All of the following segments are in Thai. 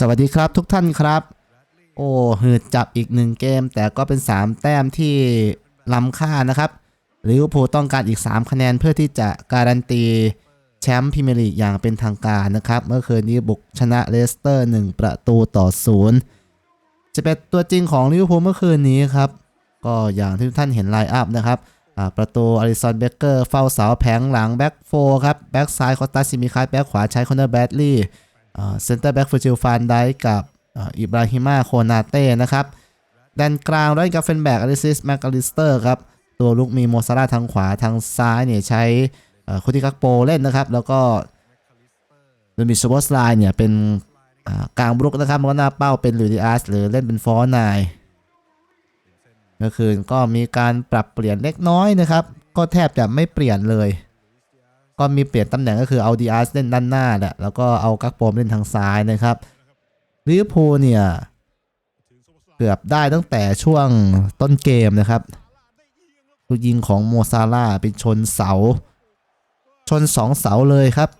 สวัสดีครับทุกท่านครับ โอ้หืดจับอีกหนึ่งเกม แต่ก็เป็น 3 แต้มที่ล้ำค่านะครับลิเวอร์พูลต้องการอีก 3 คะแนนเพื่อที่จะการันตีแชมป์พรีเมียร์ลีกอย่างเป็นทางการนะครับ เมื่อคืนนี้บุกชนะเลสเตอร์ 1 ประตูต่อ0จะเป็นตัวจริงของลิเวอร์พูลเมื่อคืนนี้ครับ ก็อย่างที่ทุกท่านเห็นไลน์อัพนะครับอ่าประตูอลิสันเบเกอร์เฝ้าเสาแผงหลังแบ็กโฟครับแบ็กซ้ายคอสตาซิมิคัสแบ็กขวาใช้คอนเนอร์แบดลีย์ เซนเตอร์แบ็กฟูจิลฟานได้กับอิบราฮิมาโคนาเต้นะครับด้านกลางร้อยกาเฟนแบกอลิซิสแมคอลิสเตอร์ครับตัวลุกมีโมซาร่าทางขวาทางซ้ายเนี่ยใช้คุติกักโปเล่นนะครับ แล้วก็โดมิชบอสไลน์เนี่ยเป็นกลางบรุกนะครับแล้วก็หน้าเป้าเป็นลูดิอาสหรือเล่นเป็นฟอร์นายเมื่อคืนก็มีการปรับเปลี่ยนเล็กน้อยนะครับ ก็แทบจะไม่เปลี่ยนเลย ก็มีเปลี่ยนตำแหน่งก็คือเอาดีอาร์เล่นด้านหน้าแหละแล้วก็เอากักโปมเล่นทางซ้ายนะครับลิเวอร์พูลเนี่ยเกือบได้ตั้งแต่ช่วงต้นเกมนะครับลูกยิงของโมซาร่าเป็นชนเสา ชนสองเสาเลยครับ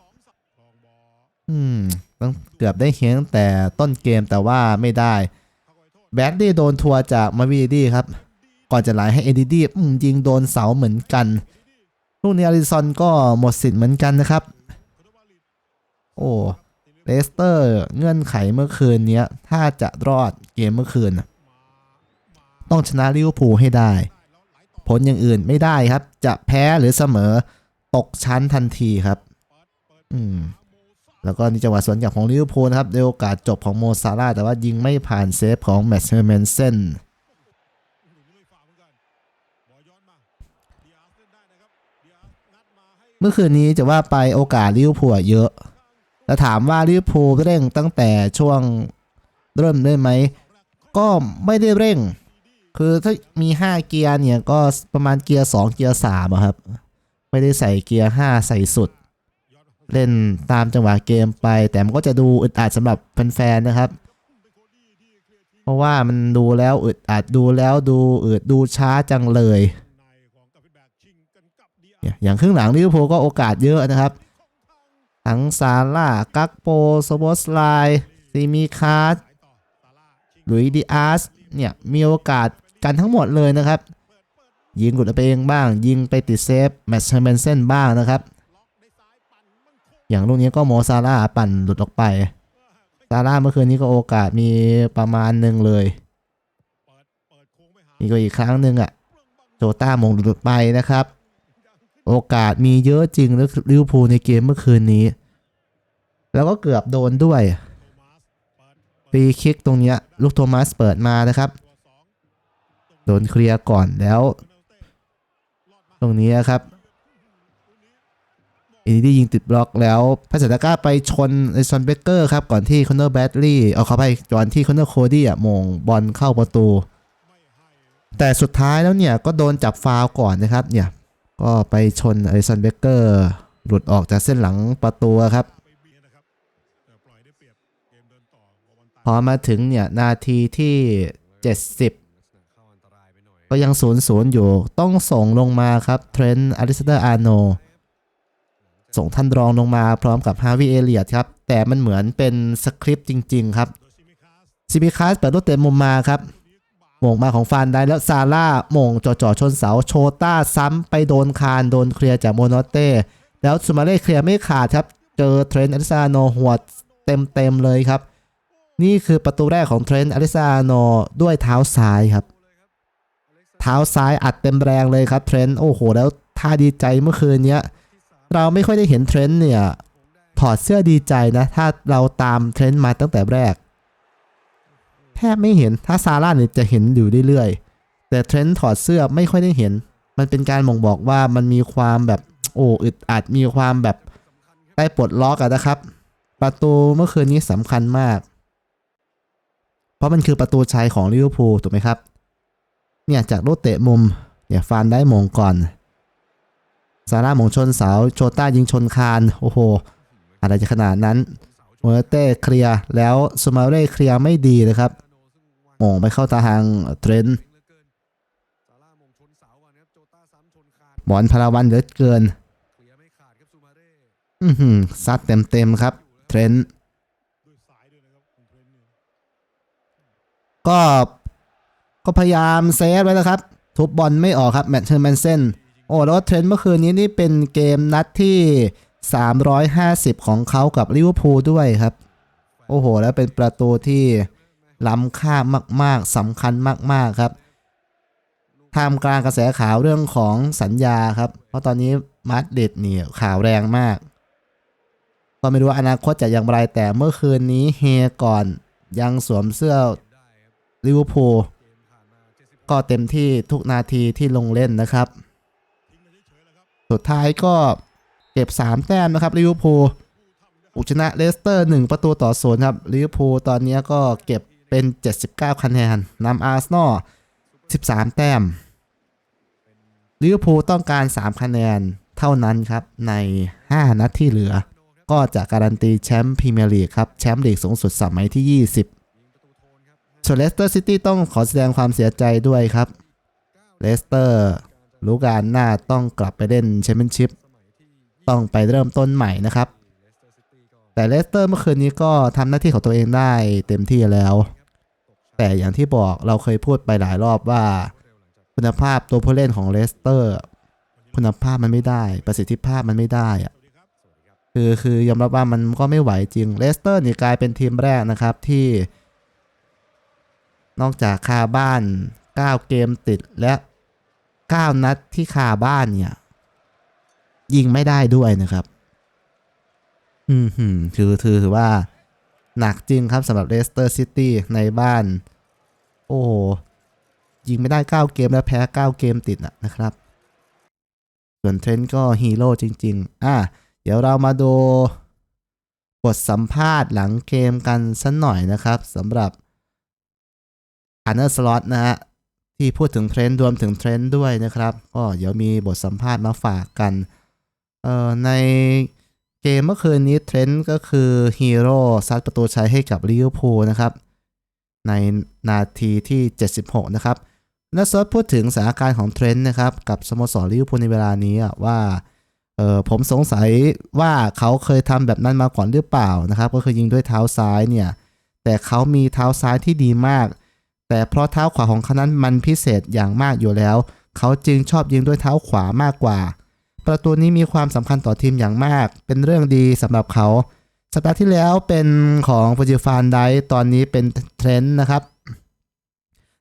อืมต้องเกือบได้เห็นตั้งแต่ต้นเกมแต่ว่าไม่ได้ แบดดี้โดนทัวร์จากมาวีดี้ครับ ก่อนจะไหลให้เอดีดี้ยิงโดนเสาเหมือนกัน ลูกนี้อาริซอนก็หมดสิทธิ์เหมือนกันนะครับ โอ้เลสเตอร์เงื่อนไขเมื่อคืนนี้ถ้าจะรอดเกมเมื่อคืน ต้องชนะลิเวอร์พูลให้ได้ ผลอย่างอื่นไม่ได้ครับ จะแพ้หรือเสมอตกชั้นทันทีครับ อืมแล้วก็นี่จังหวะสวนกลับของลิเวอร์พูลนะครับในโอกาสจบของโมซาร่าแต่ว่ายิงไม่ผ่านเซฟของแมตช์เฮอร์แมนเซน เมื่อคืนนี้จะว่าไปโอกาสลิเวอร์พูลเยอะแต่ถามว่าลิเวอร์พูลเร่งตั้งแต่ช่วงเริ่มได้ไหม ก็ไม่ได้เร่ง คือถ้ามี 5 เกียร์เนี่ยก็ประมาณเกียร์ 2 เกียร์3ครับ ไม่ได้ใส่เกียร์ 5 ใส่สุด เล่นตามจังหวะเกมไป แต่มันก็จะดูอึดอัดสำหรับแฟนๆนะครับ เพราะว่ามันดูแล้วอึดอัดดูแล้วดูอึดดูช้าจังเลย เนี่ยอย่างครึ่งหลังลิเวอร์พูลก็โอกาสเยอะนะครับ ทั้งซาร่ากักโปโซโบสไลซีมีคาร์ลุยดิอาสเนี่ยมีโอกาสกันทั้งหมดเลยนะครับ ยิงหลุดไปเองบ้าง ยิงไปติดเซฟแมตช์เมนเซนบ้างนะครับ อย่างลูกนี้ก็โมซาร่าปั่นหลุดออกไปซาร่าเมื่อคืนนี้ก็โอกาสมีประมาณหนึ่งเลยนี่ก็อีกครั้งหนึ่งอะโจต้ามงหลุดไปนะครับ โอกาสมีเยอะจริงแล้วลิวพูลในเกมเมื่อคืนนี้ แล้วก็เกือบโดนด้วยฟรีคิกตรงเนี้ยลูกโทมัสเปิดมานะครับ โดนเคลียร์ก่อนแล้ว ตรงนี้ครับอินดี้ยิงติดบล็อกแล้วพัสดาก้าไปชนไอซอนเบเกอร์ครับ ก่อนที่คอนเนอร์แบดลี่เอาเขาไปก่อนที่คอนเนอร์โคดี้อะมงบอลเข้าประตู แต่สุดท้ายแล้วเนี่ย ก็โดนจับฟาวก่อนนะครับเนี่ย ก็ไปชนไอซันเบเกอร์หลุดออกจากเส้นหลังประตูครับพอมาถึงเนี่ยนาทีที่ 70 ก็ยัง0ูนย์อยู่ต้องส่งลงมาครับเทรนต์อลิสเตอร์อาร์โนส่งท่านรองลงมาพร้อมกับฮาวิเอเลียตครับ แต่มันเหมือนเป็นสคริปต์จริง ๆ ครับซิบิคัสเปิดลูกเตะมุมมาครับ โมงมาของฟานได้แล้วซาร่าโมงจ่อจ่อชนเสาโชต้าซ้ำไปโดนคานโดนเคลียร์จากโมโนเต้ แล้วซูมาเล่เคลียร์ไม่ขาดครับ เจอเทรนต์อลิซาโนหัวเต็มเต็มๆเลยครับ นี่คือประตูแรกของเทรนต์อลิซาโนด้วยเท้าซ้ายครับ เท้าซ้ายอัดเต็มแรงเลยครับเทรนต์โอ้โห แล้วท่าดีใจเมื่อคืนเนี้ยเราไม่ค่อยได้เห็นเทรนต์เนี่ยถอดเสื้อดีใจนะ ถ้าเราตามเทรนต์มาตั้งแต่แรก แทบไม่เห็นถ้าซาร่าเนี่ยจะเห็นอยู่เรื่อยๆ แต่เทรนด์ถอดเสื้อไม่ค่อยได้เห็น มันเป็นการบ่งบอกว่ามันมีความแบบโอ้อึดอัดมีความแบบได้ปลดล็อกอะนะครับ ประตูเมื่อคืนนี้สำคัญมาก เพราะมันคือประตูชัยของลิเวอร์พูลถูกไหมครับ เนี่ยจากลูกเตะมุมเนี่ยฟานได้มงก่อนซาร่ามงชนเสาโชต้ายิงชนคานโอ้โหอะไรจะขนาดนั้นโมเต้เคลียร์แล้วซูมาเร่เคลียร์ไม่ดีนะครับ มงไปเข้าตาทางเทรนต์บอลพลาวันเหลือเกิน อือหือซัดเต็มๆครับ เทรนต์ก็ก็พยายามเซฟไว้นะครับ ทุบบอลไม่ออกครับแมตช์เชอร์แมนเซนโอ้แล้วเทรนด์เมื่อคืนนี้นี่เป็นเกมนัดที่ 350 ของเขากับลิเวอร์พูลด้วยครับ โอ้โห แล้วเป็นประตูที่ ล้ำค่ามาก ๆสำคัญมาก ๆ ครับท่ามกลางกระแสข่าวเรื่องของสัญญาครับ เพราะตอนนี้มาดริดเนี่ยข่าวแรงมาก ก็ไม่รู้ว่าอนาคตจะอย่างไรแต่เมื่อคืนนี้เฮก่อนยังสวมเสื้อลิเวอร์พูลก็เต็มที่ทุกนาทีที่ลงเล่นนะครับ สุดท้ายก็เก็บ 3 แต้มนะครับลิเวอร์พูลอุชนะเลสเตอร์ 1 ประตูต่อศูนย์ครับลิเวอร์พูลตอนนี้ก็เก็บ เป็น 79 คะแนนนำอาร์เซนอล 13 แต้มลิเวอร์พูลต้องการ 3 คะแนนเท่านั้นครับ ใน 5 นัดที่เหลือ ก็จะการันตีแชมป์พรีเมียร์ลีกครับ แชมป์ลีกสูงสุดสมัยที่ 20ส่วนเลสเตอร์ซิตี้ต้องขอแสดงความเสียใจด้วยครับเลสเตอร์รู้การหน้าต้องกลับไปเล่นแชมเปี้ยนชิพต้องไปเริ่มต้นใหม่นะครับ แต่เลสเตอร์เมื่อคืนนี้ก็ทำหน้าที่ของตัวเองได้เต็มที่แล้ว แต่อย่างที่บอกเราเคยพูดไปหลายรอบว่า คุณภาพตัวผู้เล่นของเลสเตอร์ คุณภาพมันไม่ได้ประสิทธิภาพมันไม่ได้อะคือคือยอมรับว่ามันก็ไม่ไหวจริงเลสเตอร์นี่กลายเป็นทีมแรกนะครับที่ นอกจากคาบ้าน 9 เกมติดและ 9 นัดที่คาบ้านเนี่ย ยิงไม่ได้ด้วยนะครับ อืมหืมคือถือถือว่า หนักจริงครับสำหรับเลสเตอร์ซิตี้ในบ้าน โอ้ยิงไม่ได้ 9 เกมแล้วแพ้ 9 เกมติดนะครับ ส่วนเทรนต์ก็ฮีโร่จริง ๆ อะ เดี๋ยวเรามาดูบทสัมภาษณ์หลังเกมกันสักหน่อยนะครับสำหรับอันเนอร์สล็อตนะฮะที่พูดถึงเทรนด์รวมถึงเทรนด์ด้วยนะครับ ก็เดี๋ยวมีบทสัมภาษณ์มาฝากกัน เอ่อใน เกมเมื่อคืนนี้เทรนด์ก็คือฮีโร่ซัดประตูชัยให้กับลิเวอร์พูลนะครับ ในนาทีที่ 76 นะครับนัสซอดพูดถึงสถานการณ์ของเทรนด์นะครับ กับสโมสรลิเวอร์พูลในเวลานี้ว่าเออผมสงสัยว่าเขาเคยทำแบบนั้นมาก่อนหรือเปล่านะครับ ก็คือยิงด้วยเท้าซ้ายเนี่ย แต่เขามีเท้าซ้ายที่ดีมาก แต่เพราะเท้าขวาของเขานั้นมันพิเศษอย่างมากอยู่แล้ว เขาจึงชอบยิงด้วยเท้าขวามากกว่า ประตูนี้มีความสำคัญต่อทีมอย่างมาก เป็นเรื่องดีสำหรับเขา สัปดาห์ที่แล้วเป็นของฟูจิฟานไดตอนนี้เป็นเทรนด์นะครับ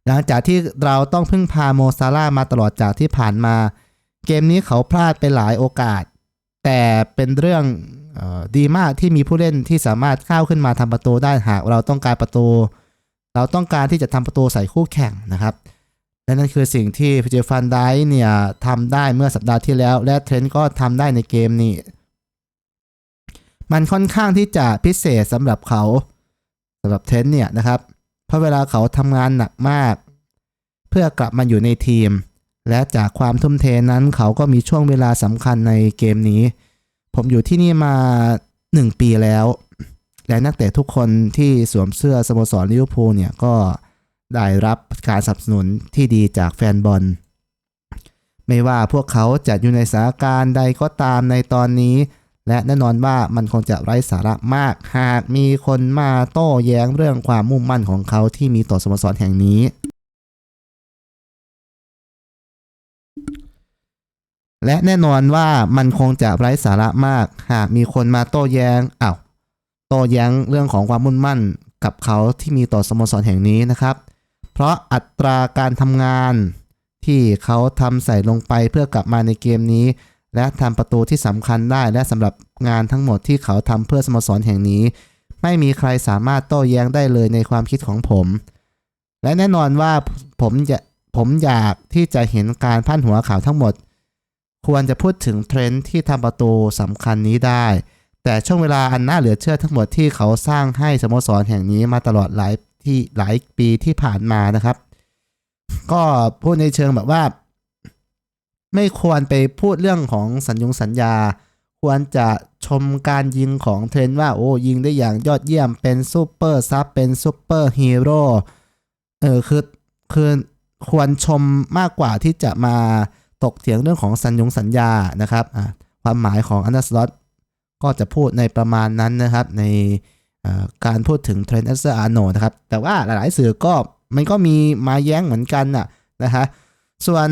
หลังจากที่เราต้องพึ่งพาโมซาร่ามาตลอดจากที่ผ่านมา เกมนี้เขาพลาดไปหลายโอกาส แต่เป็นเรื่องออดีมากที่มีผู้เล่นที่สามารถเข้าขึ้นมาทำประตูได้หากเราต้องการประตู เราต้องการที่จะทำประตูใส่คู่แข่งนะครับ และนั่นคือสิ่งที่ฟิจิฟันไดเนี่ยทำได้เมื่อสัปดาห์ที่แล้ว และเทรนต์ก็ทำได้ในเกมนี้ มันค่อนข้างที่จะพิเศษสำหรับเขาสำหรับเทรนต์เนี่ยนะครับ เพราะเวลาเขาทำงานหนักมาก เพื่อกลับมาอยู่ในทีม และจากความทุ่มเทนั้นเขาก็มีช่วงเวลาสำคัญในเกมนี้ ผมอยู่ที่นี่มา 1 ปีแล้ว และนักเตะทุกคนที่สวมเสื้อสโมสรลิเวอร์พูลเนี่ยก็ ได้รับการสนับสนุนที่ดีจากแฟนบอล ไม่ว่าพวกเขาจะอยู่ในสถานการณ์ใดก็ตามในตอนนี้ และแน่นอนว่ามันคงจะไร้สาระมาก หากมีคนมาโต้แย้งเรื่องความมุ่งมั่นของเขาที่มีต่อสโมสรแห่งนี้ และแน่นอนว่ามันคงจะไร้สาระมาก หากมีคนมาโต้แย้งอ้าวโต้แย้งเรื่องของความมุ่งมั่นกับเขาที่มีต่อสโมสรแห่งนี้นะครับ เพราะอัตราการทำงานที่เขาทำใส่ลงไปเพื่อกลับมาในเกมนี้ และทำประตูที่สำคัญได้ และสำหรับงานทั้งหมดที่เขาทำเพื่อสโมสรแห่งนี้ ไม่มีใครสามารถโต้แย้งได้เลยในความคิดของผม และแน่นอนว่าผมจะผมอยากที่จะเห็นการพันหัวข่าวทั้งหมด ควรจะพูดถึงเทรนด์ที่ทำประตูสำคัญนี้ได้ แต่ช่วงเวลาอันน่าเหลือเชื่อทั้งหมดที่เขาสร้างให้สโมสรแห่งนี้มาตลอดหลาย ที่หลายปีที่ผ่านมานะครับ ก็พูดในเชิงแบบว่า ไม่ควรไปพูดเรื่องของสัญญงสัญญา ควรจะชมการยิงของเทรนว่าโอ้ยิงได้อย่างยอดเยี่ยมเป็นซูเปอร์ซับเป็นซูเปอร์ฮีโร่เออคือคือควรชมมากกว่าที่จะมาตกเถียงเรื่องของสัญญงสัญญานะครับอะความหมายของอันดัสลอตก็จะพูดในประมาณนั้นนะครับใน การพูดถึงเทรนต์เอสเซอร์อาร์โนนะครับ แต่ว่าหลายๆสื่อก็มันก็มีมาแย้งเหมือนกันน่ะนะฮะส่วน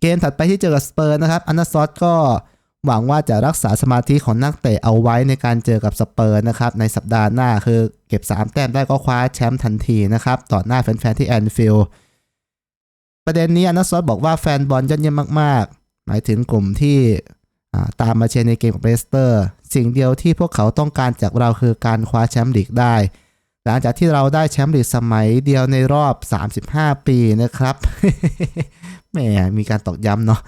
เกมถัดไปที่เจอกับสเปอร์นะครับอันนาซอสก็หวังว่าจะรักษาสมาธิของนักเตะเอาไว้ในการเจอกับสเปอร์นะครับ ในสัปดาห์หน้าคือเก็บ 3 แต้มได้ก็คว้าแชมป์ทันทีนะครับ ต่อหน้าแฟนๆที่แอนฟิลด์ประเด็นนี้อันนาซอสบอกว่าแฟนบอลยอดเยี่ยมมากๆ หมายถึงกลุ่มที่ ตามมาเชียร์ในเกมกับเลสเตอร์ สิ่งเดียวที่พวกเขาต้องการจากเราคือการคว้าแชมป์ลีกได้ หลังจากที่เราได้แชมป์ลีกสมัยเดียวในรอบ 35 ปีนะครับแหมมีการตอกย้ำเนาะ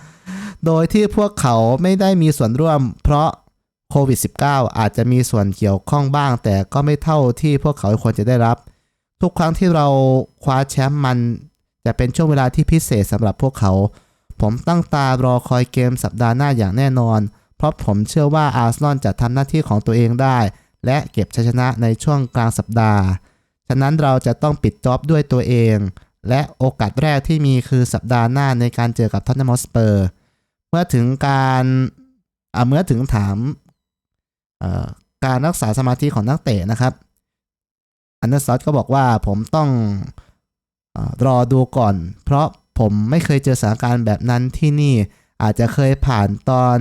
โดยที่พวกเขาไม่ได้มีส่วนร่วม เพราะโควิด -19 อาจจะมีส่วนเกี่ยวข้องบ้าง แต่ก็ไม่เท่าที่พวกเขาควรจะได้รับ ทุกครั้งที่เราคว้าแชมป์มันจะเป็นช่วงเวลาที่พิเศษสำหรับพวกเขา ผมตั้งตารอคอยเกมสัปดาห์หน้าอย่างแน่นอน เพราะผมเชื่อว่าอาร์เซนอลจะทำหน้าที่ของตัวเองได้ และเก็บชัยชนะในช่วงกลางสัปดาห์ ฉะนั้นเราจะต้องปิดจ็อบด้วยตัวเอง และโอกาสแรกที่มีคือสัปดาห์หน้าในการเจอกับท็อตแนมอสเปอร์ เมื่อถึงการเมื่อถึงถามการรักษาสมาธิของนักเตะนะครับ อันเดอร์ซอตก็บอกว่าผมต้องอรอดูก่อน เพราะ ผมไม่เคยเจอสถานการณ์แบบนั้นที่นี่อาจจะเคยผ่านตอน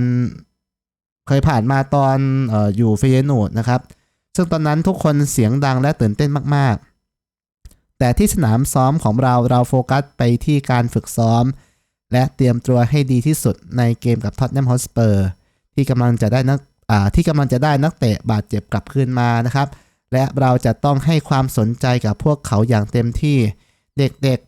เคยผ่านมาตอนอออยู่เฟเยโนดนะครับ ซึ่งตอนนั้นทุกคนเสียงดังและตื่นเต้นมาก ๆ แต่ที่สนามซ้อมของเราเราโฟกัสไปที่การฝึกซ้อม และเตรียมตัวให้ดีที่สุดในเกมกับท็อตแนมฮอสเปอร์ที่กำลังจะได้นักที่กำลังจะได้นักเตะบาดเจ็บกลับคืนมานะครับ และเราจะต้องให้ความสนใจกับพวกเขาอย่างเต็มที่ เด็กๆ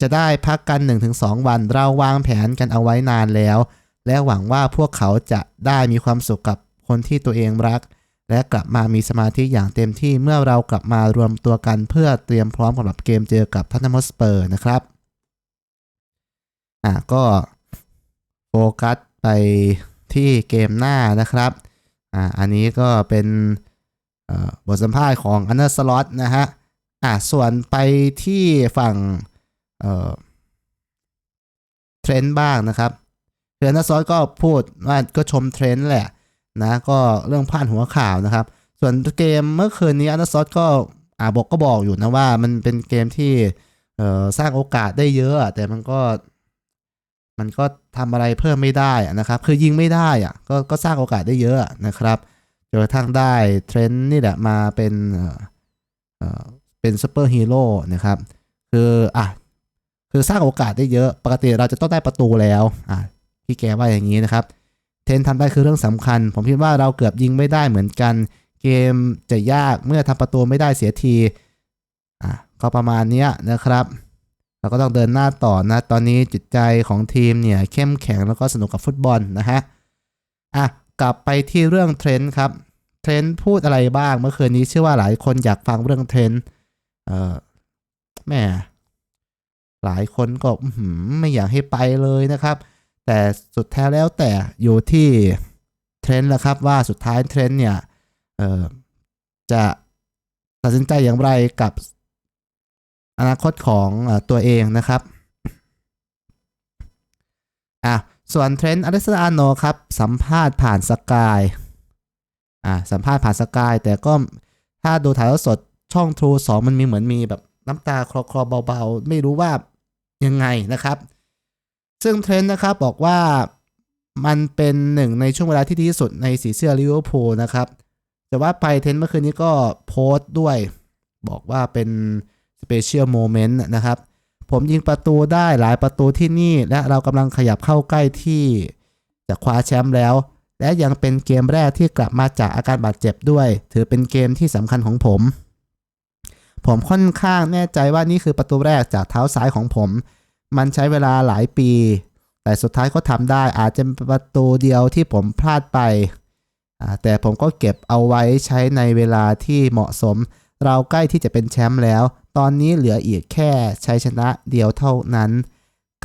จะได้พักกัน 1-2 วันเราวางแผนกันเอาไว้นานแล้ว และหวังว่าพวกเขาจะได้มีความสุขกับคนที่ตัวเองรัก และกลับมามีสมาธิอย่างเต็มที่เมื่อเรากลับมารวมตัวกันเพื่อเตรียมพร้อมสำหรับเกมเจอกับทัตนมสเปอร์นะครับอะก็โฟกัสไปที่เกมหน้านะครับอ่าอันนี้ก็เป็นบทสัมภาษณ์ของอันเดอร์สล็อตนะฮะอะส่วนไปที่ฝั่ง เทรนด์บ้างนะครับเทรนด์อันเดอสก็พูดว่าก็ชมเทรนด์แหละนะก็เรื่องพาดหัวข่าวนะครับ ส่วนเกมเมื่อคืนนี้อันเดอสล็อตก็อ่าบอกก็บอกอยู่นะว่ามันเป็นเกมที่สร้างโอกาสได้เยอะ แต่มันก็มันก็ทำอะไรเพิ่มไม่ได้นะครับ คือยิงไม่ได้อะก็ก็สร้างโอกาสได้เยอะนะครับจนกระทั่งได้เทรนด์นี่แหละมาเป็นเอ่อเอ่อเป็นซูเปอร์ฮีโร่นะครับ คืออะ คือสร้างโอกาสได้เยอะปกติเราจะต้องได้ประตูแล้วอะพี่แกว่าอย่างนี้นะครับ เทรนด์ทำได้คือเรื่องสำคัญ ผมคิดว่าเราเกือบยิงไม่ได้เหมือนกัน เกมจะยากเมื่อทำประตูไม่ได้เสียทีอะก็ประมาณนี้นะครับ เราก็ต้องเดินหน้าต่อนะ ตอนนี้จิตใจของทีมเนี่ยเข้มแข็งแล้วก็สนุกกับฟุตบอลนะฮะอะกลับไปที่เรื่องเทรนด์ครับเทรนด์พูดอะไรบ้างเมื่อคืนนี้เชื่อว่าหลายคนอยากฟังเรื่องเทรนด์เออแม่ หลายคนก็ไม่อยากให้ไปเลยนะครับ แต่สุดแท้แล้วแต่อยู่ที่เทรนด์แหละครับว่าสุดท้ายเทรนด์เนี่ยจะตัดสินใจอย่างไรกับอนาคตของอตัวเองนะครับอะส่วนเทรนด์อเล็กซานอาร์โนครับสัมภาษณ์ผ่านสกายอะสัมภาษณ์ผ่านสกายแต่ก็ถ้าดูถ่ายทอดสดช่อง True 2 มันมีเหมือนมีแบบน้ำตาคลอคลอเบาๆ ไม่รู้ว่า ยังไงนะครับ ซึ่งเทรนด์นะครับบอกว่ามันเป็นหนึ่งในช่วงเวลาที่ดีที่สุดในสีเสื้อลิเวอร์พูลนะครับ แต่ว่าไปเทรนด์เมื่อคืนนี้ก็โพสต์ด้วย บอกว่าเป็นสเปเชียลโมเมนต์นะครับ ผมยิงประตูได้หลายประตูที่นี่ และเรากำลังขยับเข้าใกล้ที่จะคว้าแชมป์แล้ว และยังเป็นเกมแรกที่กลับมาจากอาการบาดเจ็บด้วย ถือเป็นเกมที่สำคัญของผม ผมค่อนข้างแน่ใจว่านี่คือประตูแรกจากเท้าซ้ายของผม มันใช้เวลาหลายปี แต่สุดท้ายก็ทำได้อาจจะเป็นประตูเดียวที่ผมพลาดไป แต่ผมก็เก็บเอาไว้ใช้ในเวลาที่เหมาะสม เราใกล้ที่จะเป็นแชมป์แล้ว ตอนนี้เหลืออีกแค่ชัยชนะเดียวเท่านั้น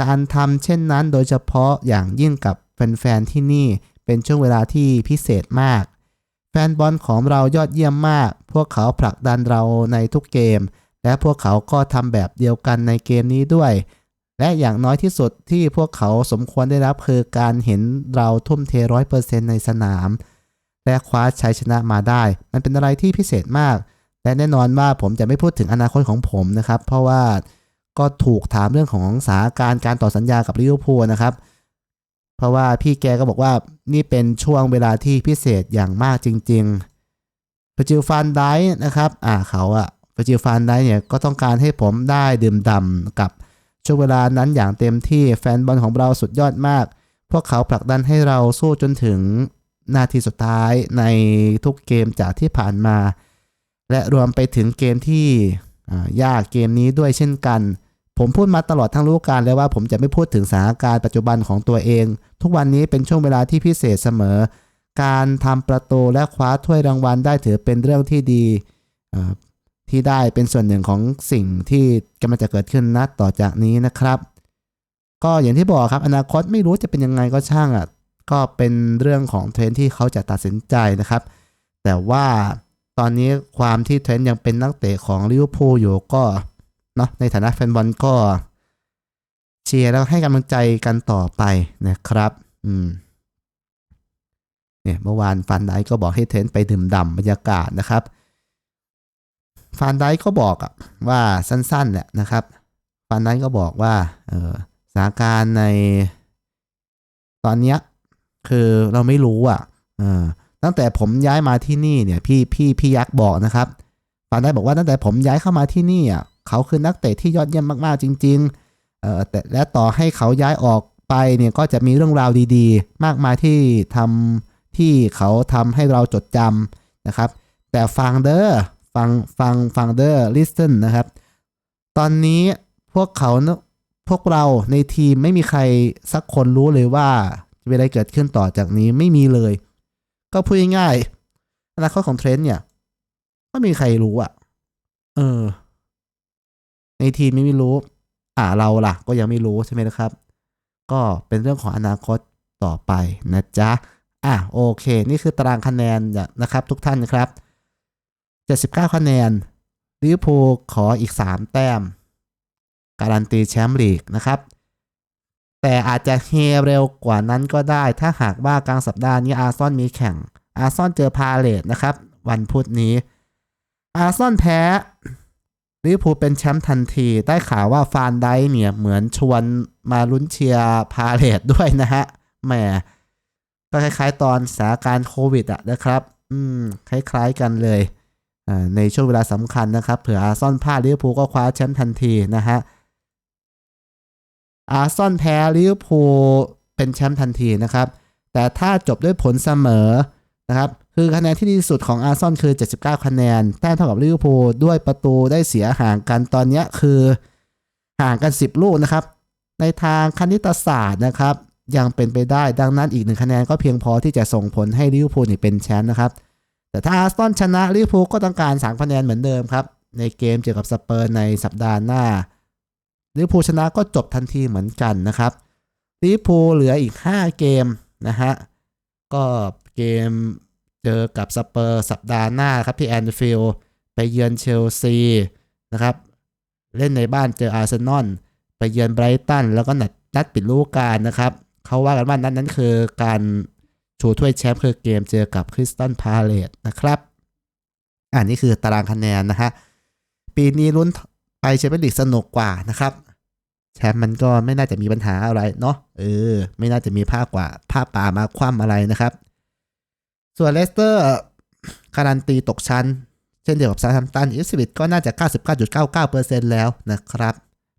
การทำเช่นนั้นโดยเฉพาะอย่างยิ่งกับแฟนๆที่นี่เป็นช่วงเวลาที่พิเศษมาก แฟนบอลของเรายอดเยี่ยมมาก พวกเขาผลักดันเราในทุกเกม และพวกเขาก็ทำแบบเดียวกันในเกมนี้ด้วย และอย่างน้อยที่สุดที่พวกเขาสมควรได้รับคือการเห็นเราทุ่มเทร้อยเปอร์เซ็นต์ในสนาม และคว้าชัยชนะมาได้ มันเป็นอะไรที่พิเศษมาก และแน่นอนว่าผมจะไม่พูดถึงอนาคตของผมนะครับ เพราะว่าก็ถูกถามเรื่องของสาการการต่อสัญญากับลิเวอร์พูลนะครับ เพราะว่าพี่แกก็บอกว่านี่เป็นช่วงเวลาที่พิเศษอย่างมากจริงๆฟจิลฟานไดนะครับอ่าเขาอะฟจิลฟานไดเนี่ยก็ต้องการให้ผมได้ดื่มด่ำกับช่วงเวลานั้นอย่างเต็มที่แฟนบอลของเราสุดยอดมาก พวกเขาผลักดันให้เราสู้จนถึงนาทีสุดท้ายในทุกเกมจากที่ผ่านมา และรวมไปถึงเกมที่ยากเกมนี้ด้วยเช่นกัน ผมพูดมาตลอดทั้งฤดูกาลเลยว่าผมจะไม่พูดถึงสถานการณ์ปัจจุบันของตัวเอง ทุกวันนี้เป็นช่วงเวลาที่พิเศษเสมอ การทำประตูและคว้าถ้วยรางวัลได้ถือเป็นเรื่องที่ดีที่ได้เป็นส่วนหนึ่งของสิ่งที่กำลังจะเกิดขึ้นนัดต่อจากนี้นะครับ ก็อย่างที่บอกครับอนาคตไม่รู้จะเป็นยังไงก็ช่างอะก็เป็นเรื่องของเทรนที่เขาจะตัดสินใจนะครับ แต่ว่าตอนนี้ความที่เทรนยังเป็นนักเตะของลิเวอร์พูลอยู่ก็ เนาะในฐานะแฟนบอลก็เชียร์แล้วให้กำลังใจกันต่อไปนะครับ อืมเนี่ยเมื่อวานฟันไดก็บอกให้เทนต์ไปดื่มด่ำบรรยากาศนะครับฟันไดก็บอกอะว่าสั้นๆแหละนะครับฟันไดก็บอกว่าเออสถานการณ์ในตอนเนี้ยคือเราไม่รู้อะเออตั้งแต่ผมย้ายมาที่นี่เนี่ยพี่พี่พี่ยักษ์บอกนะครับฟันไดบอกว่าตั้งแต่ผมย้ายเข้ามาที่นี่อะ เขาคือนักเตะที่ยอดเยี่ยมมากๆจริงๆเอ่อแต่และต่อให้เขาย้ายออกไปเนี่ยก็จะมีเรื่องราวดีๆ มากมายที่ทำที่เขาทำให้เราจดจำนะครับ แต่ฟังเดอร์ฟังฟังฟังเดอร์ลิสเทนนะครับ ตอนนี้พวกเขาเนอะพวกเราในทีมไม่มีใครสักคนรู้เลยว่าจะมีอะไรเกิดขึ้นต่อจากนี้ไม่มีเลย ก็พูดง่ายๆอนาคตของเทรนด์เนี่ย ไม่มีใครรู้อะเออ ในทีมไม่รู้ อ่าเราล่ะ ก็ยังไม่รู้ใช่ไหมนะครับ ก็เป็นเรื่องของอนาคตต่อไปนะจ๊ะ อะโอเค นี่คือตารางคะแนนนะครับทุกท่านนะครับ 79 คะแนนลิเวอร์พูลขออีก 3 แต้ม การันตีแชมป์ลีกนะครับ แต่อาจจะเฮเร็วกว่านั้นก็ได้ ถ้าหากว่ากลางสัปดาห์นี้อาร์ซอนมีแข่ง อาร์ซอนเจอพาเลตนะครับ วันพุธนี้ อาร์ซอนแพ้ ลิเวอร์พูลเป็นแชมป์ทันทีได้ข่าวว่าฟานไดเนี่ยเหมือนชวนมาลุ้นเชียร์พาเลตด้วยนะฮะแหมก็คล้ายๆตอนสถานการณ์โควิดอะนะครับ อืม คล้ายๆกันเลยอ่าในช่วงเวลาสำคัญนะครับ เผื่ออาซอนพลาดลิเวอร์พูลก็คว้าแชมป์ทันทีนะฮะอาซอนแพ้ลิเวอร์พูลเป็นแชมป์ทันทีนะครับ แต่ถ้าจบด้วยผลเสมอนะครับคือคะแนนที่ดีที่สุดของอาร์ซอนคือ 79 คะแนน แต้มเท่ากับลิเวอร์พูลด้วยประตูได้เสียห่างกันตอนนี้คือห่างกัน 10 ลูกนะครับ ในทางคณิตศาสตร์นะครับ ยังเป็นไปได้ดังนั้นอีกหนึ่งคะแนนก็เพียงพอที่จะส่งผลให้ลิเวอร์พูลนี่เป็นแชมป์นะครับ แต่ถ้าอาร์ซอนชนะลิเวอร์พูลก็ต้องการ3คะแนนเหมือนเดิมครับ ในเกมเจอกับสเปอร์ในสัปดาห์หน้าลิเวอร์พูลชนะก็จบทันทีเหมือนกันนะครับลิเวอร์พูลเหลืออีก 5 เกมนะฮะก็เกม เจอกับสเปอร์สัปดาห์หน้าครับที่แอนฟิลด์ไปเยือนเชลซีนะครับ เล่นในบ้านเจออาร์เซนอลไปเยือนไบรตันแล้วก็นัดนัดปิดฤดูกาลนะครับเขาว่ากันว่านั้นนั้นคือการชูถ้วยแชมป์คือเกมเจอกับคริสตันพาเลตนะครับอ่านี่คือตารางคะแนนนะฮะปีนี้ลุ้นไปแชมเปี้ยนลีกสนุกกว่านะครับแชมป์มันก็ไม่น่าจะมีปัญหาอะไรเนาะเออ ไม่น่าจะมีผ้ากว่าผ้าป่ามาคว่ำอะไรนะครับ ส่วนเลสเตอร์การันตีตกชั้น เช่นเดียวกับซาทัมตันอิสบิทก็น่าจะ 99.99%แล้วนะครับ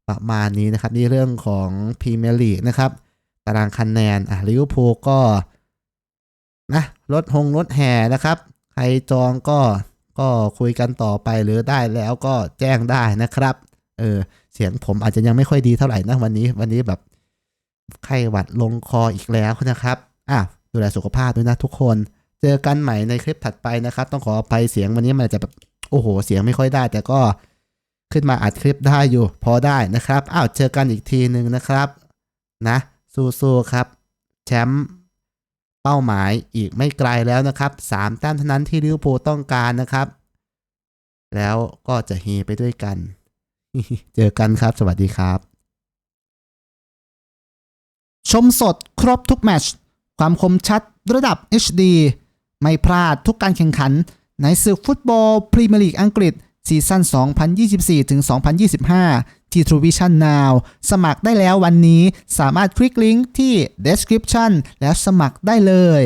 ประมาณนี้นะครับนี่เรื่องของพรีเมียร์ลีกนะครับ ตารางคะแนนอะลิเวอร์พูลก็นะรถหงรถแห่นะครับ ใครจองก็ก็คุยกันต่อไปหรือได้แล้วก็แจ้งได้นะครับเออเสียงผมอาจจะยังไม่ค่อยดีเท่าไหร่นะวันนี้ วันนี้แบบไข้หวัดลงคออีกแล้วนะครับอะดูแลสุขภาพด้วยนะทุกคน เจอกันใหม่ในคลิปถัดไปนะครับ ต้องขออภัยเสียงวันนี้มันจะแบบโอ้โห เสียงไม่ค่อยได้ แต่ก็ขึ้นมาอัดคลิปได้อยู่ พอได้นะครับอ้าวเจอกันอีกทีหนึ่งนะครับ นะสู้ๆครับ แชมป์เป้าหมายอีกไม่ไกลแล้วนะครับสามแต้มเท่านั้นที่ลิเวอร์พูลต้องการนะครับ แล้วก็จะเฮไปด้วยกัน เจอกันครับ สวัสดีครับ ชมสดครบทุกแมตชความคมชัดระดับ HD ไม่พลาดทุกการแข่งขัน ในศึกฟุตบอลพรีเมียร์ลีกอังกฤษซีซั่น 2024-2025 ที่ True Vision Now สมัครได้แล้ววันนี้สามารถคลิกลิงก์ที่ description แล้วสมัครได้เลย